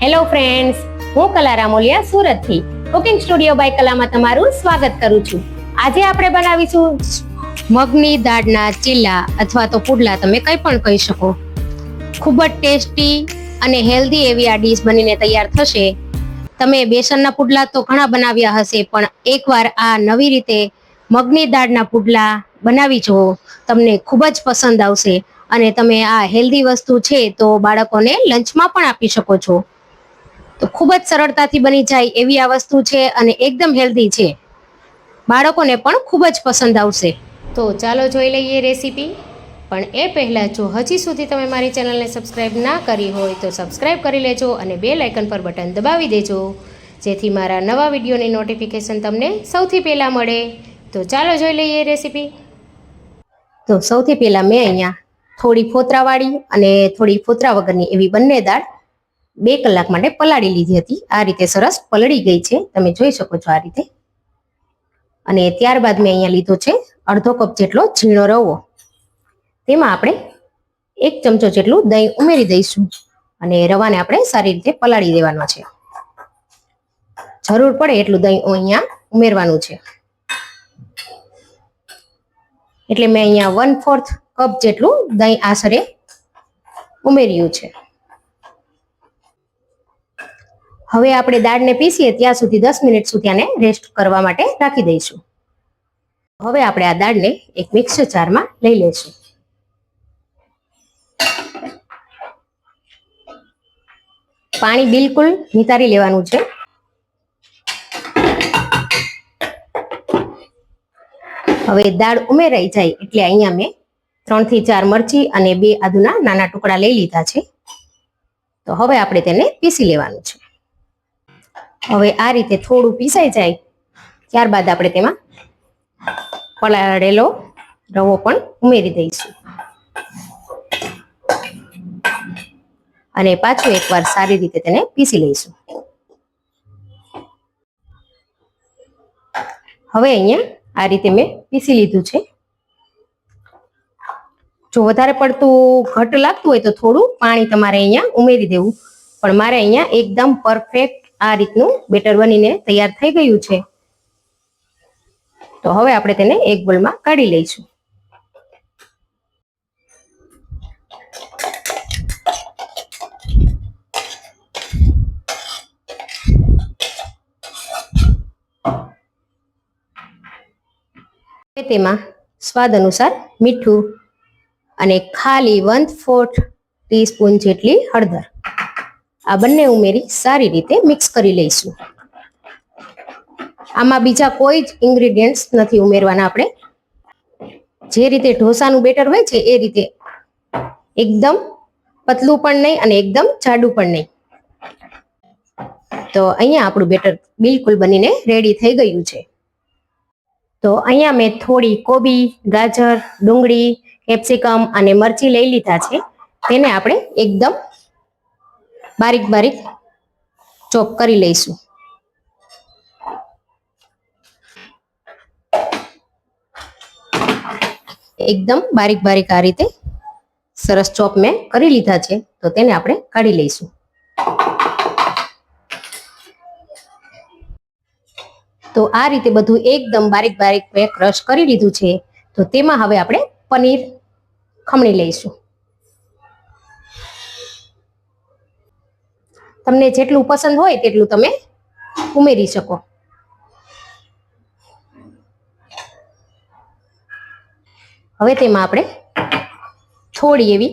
Hello friends હું કલા રામોલિયા સુરતથી. કુકિંગ સ્ટુડિયો બાય કલામાં તમારું સ્વાગત કરું છું. આજે આપણે બનાવીશું મગની દાળના ચીલા અથવા તો પુડલા, તમે કંઈ પણ કહી શકો. ખૂબ જ ટેસ્ટી અને હેલ્ધી એવી આ ડીશ બનીને તૈયાર થશે. તમે બેસનના પુડલા તો ઘણા બનાવ્યા હશે, પણ એકવાર આ નવી રીતે મગની દાળના પુડલા બનાવી જુઓ. તમને ખૂબ જ પસંદ આવશે અને તમે આ હેલ્ધી વસ્તુ છે તો બાળકોને લંચમાં પણ આપી શકો છો. તો ખૂબ જ સરળતાથી બની જાય એવી આ વસ્તુ છે અને એકદમ હેલ્ધી છે. બાળકોને પણ ખૂબ જ પસંદ આવશે. તો ચાલો જોઈ લઈએ રેસીપી. પણ એ પહેલાં જો હજી સુધી તમે મારી ચેનલને સબસ્ક્રાઈબ ના કરી હોય તો સબસ્ક્રાઈબ કરી લેજો અને બે લાઇકન પર બટન દબાવી દેજો. જેથી મારા નવા વિડીયોની નોટિફિકેશન તમને સૌથી પહેલાં મળે. તો ચાલો જોઈ લઈએ રેસીપી. તો સૌથી પહેલાં મેં અહીંયા થોડી ફોતરાવાળી અને થોડી ફોતરા વગરની એવી બંને દાળ બે કલાક માટે પલાળી લીધી હતી. આ રીતે સરસ પલળી ગઈ છે. તમે જોઈ શકો છો આ રીતે. અને ત્યારબાદ મેં અહીંયા લીધો છે અડધો કપ જેટલો ઝીણો રવો. તેમાં આપણે એક ચમચો જેટલું દહીં ઉમેરી દઈશું. અને રવાને આપણે સારી રીતે પલાળી દેવાના છે. જરૂર પડે એટલું દહીં અહીંયા ઉમેરવાનું છે. એટલે મેં અહીંયા વન ફોર્થ કપ જેટલું દહીં આશરે ઉમેર્યું છે. હવે આપણે દાળને પીસીએ ત્યાં સુધી દસ મિનિટ સુધી આને રેસ્ટ કરવા માટે રાખી દઈશું. હવે આપણે આ દાળને એક મિક્સર જારમાં લઈ લઈશું. પાણી બિલકુલ નિતારી લેવાનું છે. હવે દાળ ઉમેરાઈ જાય એટલે અહીંયા મેં ત્રણથી ચાર મરચી અને બે આદુના નાના ટુકડા લઈ લીધા છે. તો હવે આપણે તેને પીસી લેવાનું છે. હવે આ રીતે થોડું પીસાઈ જાય, ત્યારબાદ આપણે તેમાં પલાળેલો રવો પણ ઉમેરી દઈશું. અને પાછું એકવાર સારી રીતે તેને પીસી લઈશું. હવે અહીંયા આ રીતે મેં પીસી લીધું છે. જો વધારે પડતું ઘટ લાગતું હોય તો થોડું પાણી તમારે અહીંયા ઉમેરી દેવું. પણ મારે અહીંયા એકદમ પરફેક્ટ આ રીતનું બેટર બનીને તૈયાર થઈ ગયું છે. તો હવે આપણે તેને એક બોલમાં કાઢી લઈશું. તેમાં સ્વાદ અનુસાર મીઠું અને ખાલી વન ફોર્થ ટીસ્પૂન જેટલી હળદર. આ બંને ઉમેરી સારી રીતે મિક્સ કરી લઈશું. આમાં બીજા કોઈ જ ઇન્ગ્રીડિયન્ટ નથી ઉમેરવાના આપણે. જે રીતે ઢોસાનું બેટર હોય છે એ રીતે એકદમ પતલું પણ નહીં અને એકદમ જાડું પણ નહીં. તો અહીંયા આપણું બેટર બિલકુલ બનીને રેડી થઈ ગયું છે. તો અહીંયા મેં થોડી કોબી, ગાજર, ડુંગળી, કેપ્સિકમ અને મરચી લઈ લીધા છે. તેને આપણે એકદમ બારીક બારીક ચોપ કરી લઈશું. એકદમ બારીક બારીક આ રીતે સરસ ચોપ મેં કરી લીધા છે, તો તેને આપણે કાઢી લઈશું. તો આ રીતે બધું એકદમ બારીક બારીક મેં ક્રશ કરી લીધું છે, તો તેમાં હવે આપણે પનીર ખમણી લઈશું. તમને જેટલું પસંદ હોય તેટલું તમે ઉમેરી શકો. હવે તેમાં આપણે થોડી એવી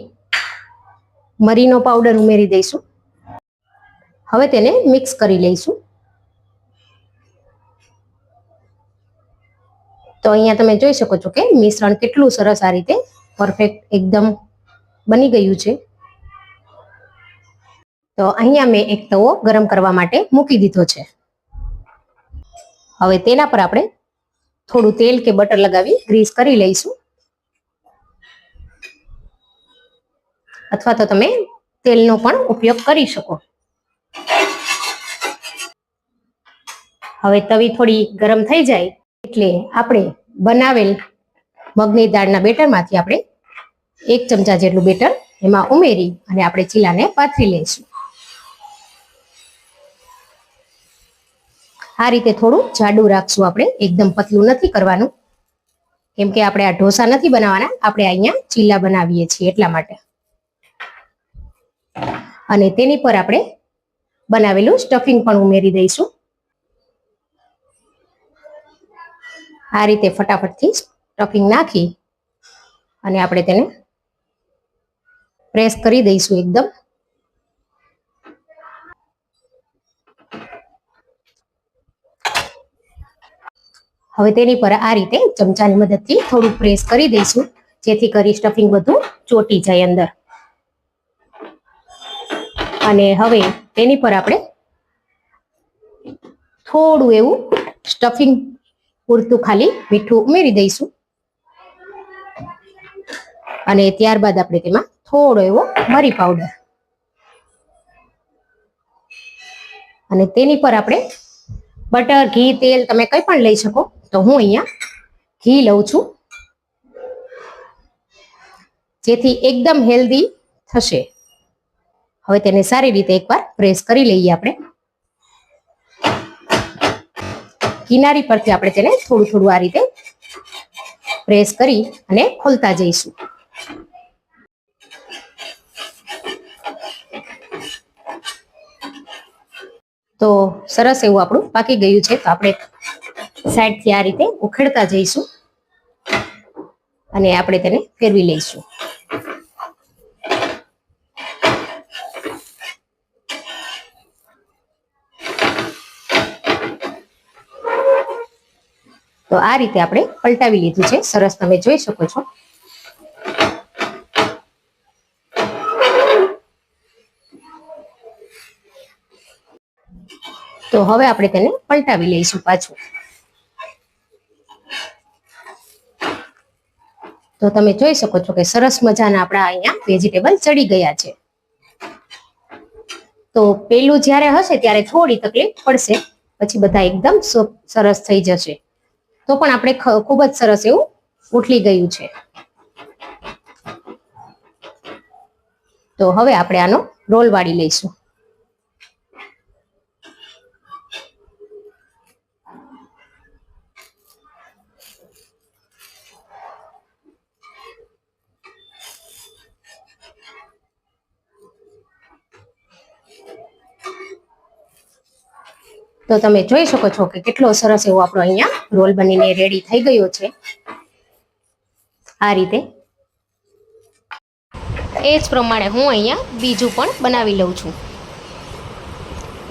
મરીનો પાવડર ઉમેરી દઈશું. હવે તેને મિક્સ કરી લઈશું. તો અહીંયા તમે જોઈ શકો છો કે મિશ્રણ કેટલું સરસ આ રીતે પરફેક્ટ એકદમ બની ગયું છે. તો અહીંયા મેં એક તવો ગરમ કરવા માટે મૂકી દીધો છે. હવે તેના પર આપણે થોડું તેલ કે બટર લગાવી ગ્રીસ કરી લઈશું. અથવા તો તમે તેલનો પણ ઉપયોગ કરી શકો. હવે તવી થોડી ગરમ થઈ જાય એટલે આપણે બનાવેલ મગની દાળના બેટરમાંથી આપણે એક ચમચા જેટલું બેટર એમાં ઉમેરી અને આપણે ચીલાને પાથરી લઈશું. આ રીતે થોડું જાડું રાખશું આપણે. એકદમ પતલું નથી કરવાનું. કેમ કે આપણે આ ઢોસા નથી બનાવવાના. આપણે અહીંયા ચીલા બનાવીએ છીએ એટલા માટે. અને તેની પર આપણે બનાવેલું સ્ટફિંગ પણ ઉમેરી દઈશું. આ રીતે ફટાફટથી સ્ટફિંગ નાખી અને આપણે તેને પ્રેસ કરી દઈશું એકદમ. હવે તેની પર આ રીતે ચમચાની મદદથી થોડું પ્રેસ કરી દઈશું, જેથી કરી સ્ટફિંગ બધું ચોટી જાય અંદર. અને હવે તેની પર આપણે થોડું એવું સ્ટફિંગ પૂરતું ખાલી મીઠું ઉમેરી દઈશું. અને ત્યારબાદ આપણે તેમાં થોડો એવો મરી પાવડર અને તેની પર આપણે બટર, ઘી, તેલ તમે કંઈ પણ લઈ શકો. તો હું અહીંયા ઘી લઉં છું. જેથી એકદમ હેલ્ધી થશે. હવે તેને સારી રીતે એકવાર પ્રેસ કરી લઈએ આપણે. કિનારી પરથી આપણે તેને થોડું થોડું આ રીતે પ્રેસ કરી અને ખોલતા જઈશું. તો સરસ એવું આપણું પાકી ગયું છે. તો આપણે સાઈડથી આ રીતે ઉખેડતા જઈશું. અને આપણે તેને ફેરવી લઈશું. તો આ રીતે આપણે પલટાવી લીધું છે. સરસ તમે જોઈ શકો છો. તો હવે આપણે તેને પલટાવી લઈશું પાછું. તો તમે જોઈ શકો છો કે સરસ મજાના આપણા અહીંયા વેજીટેબલ ચડી ગયા છે. તો પેલું જ્યારે હશે ત્યારે થોડી તકલીફ પડશે, પછી બધા એકદમ સરસ થઈ જશે. તો પણ આપણે ખૂબ જ સરસ એવું ઉઠલી ગયું છે. તો હવે આપણે આનો રોલ વાળી લઈશું. તો તમે જોઈ શકો છો કે કેટલો સરસ એવો આપણો અહીંયા રોલ બનીને રેડી થઈ ગયો છે. આ રીતે. એ જ પ્રમાણે હું અહીંયા બીજું પણ બનાવી લઉં છું.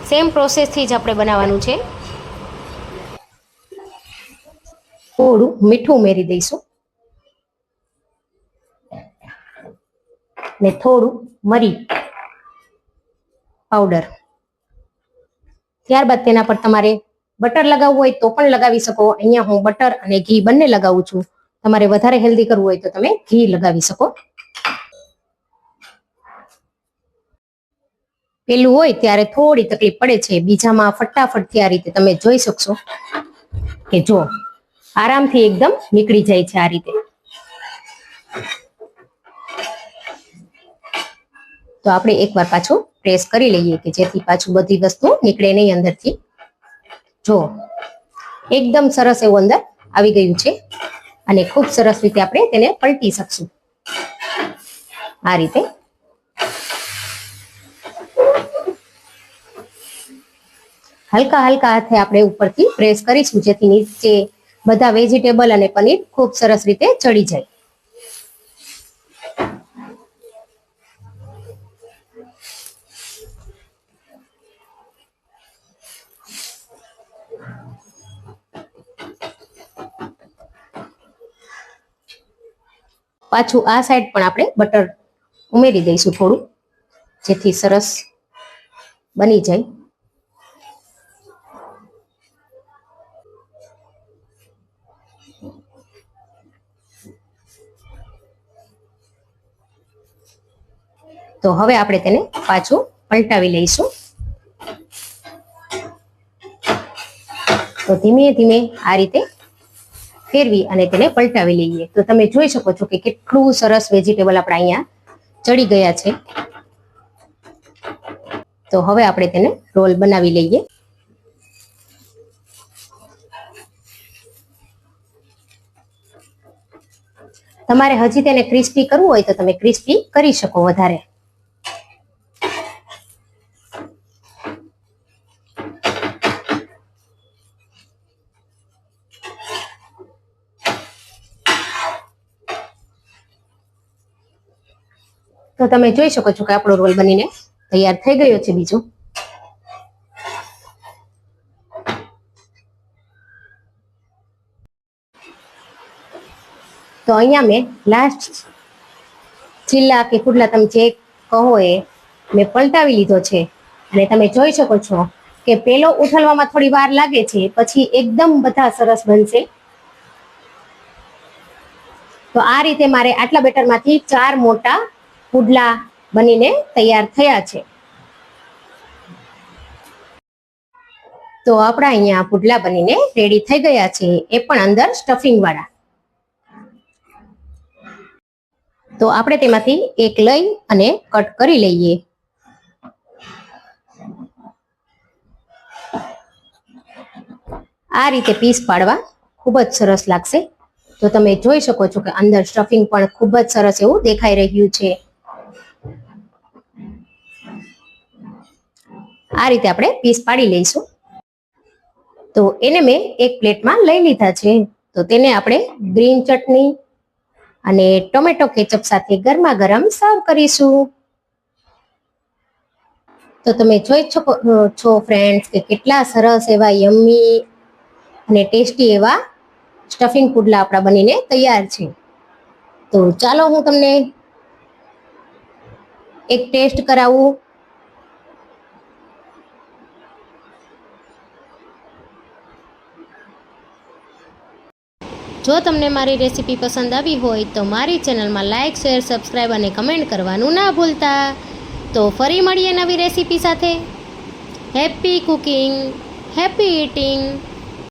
સેમ પ્રોસેસથી જ આપણે બનાવવાનું છે. થોડું મીઠું ઉમેરી દઈશું. ને થોડું મરી. પાવડર ત્યારબાદ તેના પર તમારે બટર લગાવવું હોય તો પણ લગાવી શકો. અહીંયા હું બટર અને ઘી બંને લગાવું છું. તમારે વધારે હેલ્ધી કરવું હોય તો તમે ઘી લગાવી શકો. પેલું હોય ત્યારે થોડી તકલીફ પડે છે. બીજામાં ફટાફટથી આ રીતે તમે જોઈ શકશો કે જો આરામથી એકદમ નીકળી જાય છે આ રીતે. તો આપણે એકવાર પાછું પ્રેસ કરી લઈએ કે જેથી પાછું બધી વસ્તુ નીકળે નહીં અંદરથી. જો, એકદમ સરસ એવું અંદર આવી ગયું છે અને ખૂબ સરસ રીતે આપણે તેને પલટી શકશું. આ રીતે. હલકા હલકા હાથે આપણે ઉપરથી પ્રેસ કરીશું જેથી નીચે બધા વેજીટેબલ અને પનીર ખૂબ સરસ રીતે ચડી જાય. પાછું આ સાઈડ પણ આપણે બટર ઉમેરી દઈશું થોડું, જેથી સરસ બની જાય. તો હવે આપણે તેને પાછું પલટાવી લઈશું. તો ધીમે ધીમે આ રીતે ફેરવી અને તેને પલટાવી લઈએ. તો તમે જોઈ શકો છો કે કેટલું સરસ વેજીટેબલ આપણે અહીંયા ચડી ગયા છે. તો હવે આપણે તેને રોલ બનાવી લઈએ. તમારે હજી તેને ક્રિસ્પી કરવું હોય તો તમે ક્રિસ્પી કરી શકો વધારે. તો તમે જોઈ શકો છો કે આપણો રોલ બનીને તૈયાર થઈ ગયો છે બીજું. તો અહીંયા મેં લાસ્ટ ચીલા કે કુડલા તમે જે કહો એ મેં પલટાવી લીધો છે. અને તમે જોઈ શકો છો કે પેલો ઉથલવામાં થોડી વાર લાગે છે, પછી એકદમ બધા સરસ બનશે. તો આ રીતે મારે આટલા બેટરમાંથી ચાર મોટા પુડલા બનીને તૈયાર થયા છે. તો આપણા અહીંયા પુડલા બનીને રેડી થઈ ગયા છે. એ પણ અંદર સ્ટફિંગ વાળા. તો આપણે તેમાંથી એક લઈ અને કટ કરી લઈએ. આ રીતે પીસ પાડવા ખૂબ જ સરસ લાગશે. તો તમે જોઈ શકો છો કે અંદર સ્ટફિંગ પણ ખૂબ જ સરસ એવું દેખાઈ રહ્યું છે. આ રીતે આપણે પીસ પાડી લઈશું. તો એને મેં એક પ્લેટમાં લઈ લીધા છે. તો તેને આપણે ગ્રીન ચટણી અને ટોમેટો કેચઅપ સાથે ગરમા ગરમ સર્વ કરીશું. તો તમે જોઈ શકો છો ફ્રેન્ડ્સ કે કેટલા સરસ એવા યમ્મી અને ટેસ્ટી એવા સ્ટફિંગ પુડલા આપણા બનીને તૈયાર છે. તો ચાલો હું તમને એક ટેસ્ટ કરાવું. જો તમને મારી રેસીપી પસંદ આવી હોય તો મારી ચેનલમાં લાઇક શેર સબસ્ક્રાઈબ અને કમેન્ટ કરવાનું ના ભૂલતા. તો ફરી મળીએ નવી રેસીપી સાથે. Happy cooking, happy eating